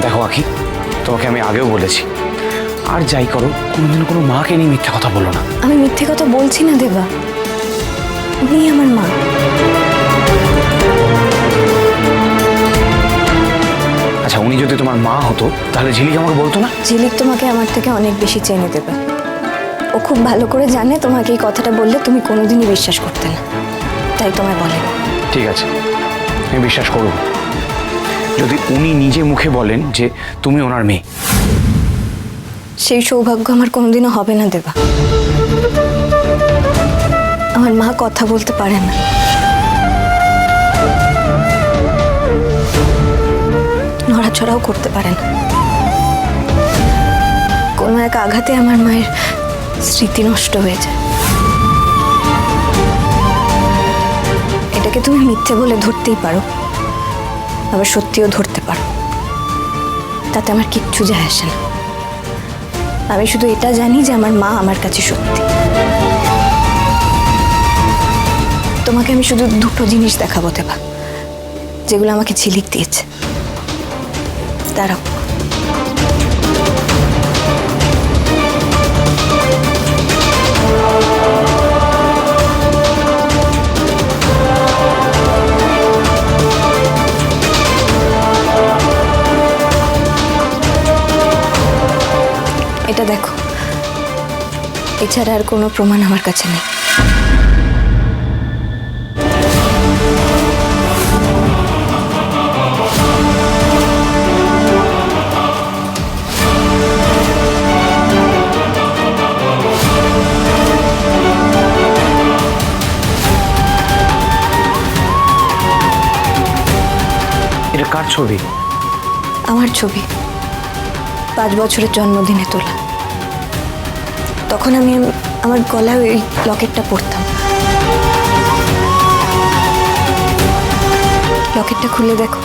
দেখো আখি তোমাকে আমি আগেও বলেছি। আর যাই করো কোনোদিন কোনো মাকে নিয়ে মিথ্যা কথা বলো না। আমি মিথ্যে কথা বলছি না দেবা। উনি আমার মা। আচ্ছা উনি যদি তোমার মা হতো তাহলে ঝিলিক আমাকে বলতো না? ঝিলিক তোমাকে আমার থেকে অনেক বেশি চেনে দেবে। ও খুব ভালো করে জানে তোমাকে এই কথাটা বললে তুমি কোনোদিনই বিশ্বাস করতে না। তাই তোমায় বলে। ঠিক আছে আমি বিশ্বাস করব। যদি উনি নিজে মুখে বলেন যে তুমি ওনার মেয়ে। সেই সৌভাগ্য আমার কোনোদিনও হবে না, দেবা। আমার মা কথা বলতে পারে না। নড়াচড়াও করতে পারে না। কোনো এক আঘাতে আমার মায়ের স্মৃতি নষ্ট হয়ে যায়। এটাকে তুমি মিথ্যে বলে ধরতেই পারো। আবার সত্যিও ধরতে পারো। তাতে আমার কিচ্ছু যায় আসে না। আমি শুধু এটা জানি যে আমার মা আমার কাছে সত্যি। তোমাকে আমি শুধু দুটো জিনিস দেখাবো, দেবা, যেগুলো আমাকে ঝিলিক দিয়েছে। দাঁড়াও। এটা দেখো। এছাড়া আর কোনো প্রমাণ আমার কাছে নেই। কার ছবি? আমার ছবি। পাঁচ বছরের জন্মদিনে তোলা। তখন আমি আমার গলায় ওই লকেটটা পরতাম লকেটটা খুলে দেখো।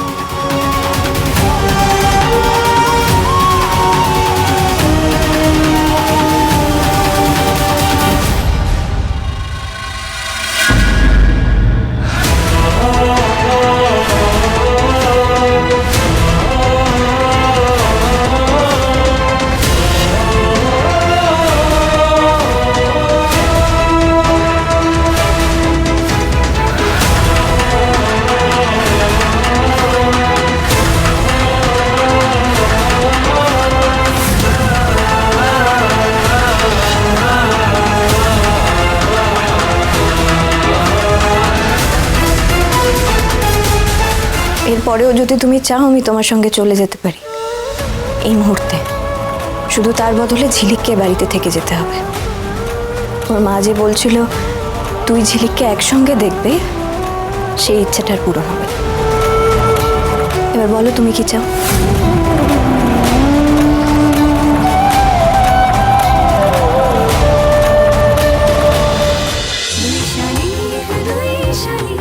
এরপরেও যদি তুমি চাও, আমি তোমার সঙ্গে চলে যেতে পারি। এই মুহূর্তে। শুধু তার বদলে ঝিলিককে বাড়িতে থেকে যেতে হবে। ওর মা যে বলছিল, তুই ঝিলিককে একসঙ্গে দেখবে, সেই ইচ্ছাটার পূরণ হবে এবার বলো, তুমি কি চাও?